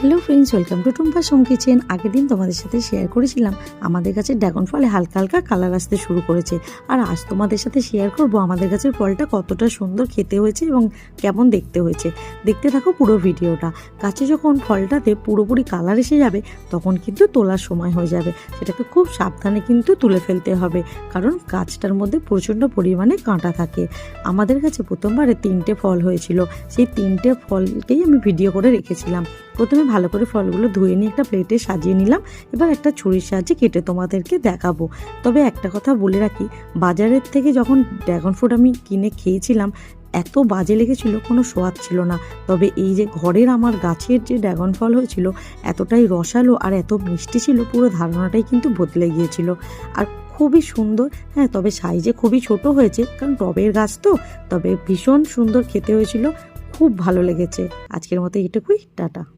Hello friends welcome to Tumpa Som kitchen আগের দিন তোমাদের সাথে শেয়ার করেছিলাম। আমাদের কাছে ড্রাগন ফলে হালকা হালকা কালার আসতে শুরু করেছে। আর আজ তোমাদের সাথে শেয়ার করব আমাদের গাছের ফলটা কতটা সুন্দর খেতে হয়েছে এবং কেমন দেখতে হয়েছে। দেখতে থাকো পুরো ভিডিওটা। গাছে যখন ফলটাতে পুরোপুরি কালার এসে যাবে, তখন কিন্তু তোলার সময় হয়ে যাবে। সেটাকে খুব সাবধানে কিন্তু তুলে ফেলতে হবে। কারণ গাছটার মধ্যে প্রচণ্ড পরিমাণে কাঁটা থাকে। আমাদের কাছে প্রথমবারে তিনটে ফল হয়েছিল। সেই তিনটে ফলকেই আমি ভিডিও করে রেখেছিলাম। প্রথমে ভালো করে ফলগুলো ধুয়ে নিয়ে একটা প্লেটে সাজিয়ে নিলাম। এবার একটা ছুরির সাহায্যে কেটে তোমাদেরকে দেখাবো। তবে একটা কথা বলে রাখি, বাজারের থেকে যখন ড্রাগন ফ্রুট আমি কিনে খেয়েছিলাম, এত বাজে লেগেছিল, কোনো সোয়াদ ছিল না। তবে এই যে ঘরের আমার গাছের যে ড্রাগন ফল হয়েছিল, এতটাই রসালো আর এত মিষ্টি ছিল, পুরো ধারণাটাই কিন্তু বদলে গিয়েছিল। আর খুবই সুন্দর হ্যাঁ তবে সাইজে খুবই ছোট হয়েছে, কারণ টবের গাছ তো, তবে ভীষণ সুন্দর খেতে হয়েছিল, খুব ভালো লেগেছে। আজকের মতো এটুকুই টাটা।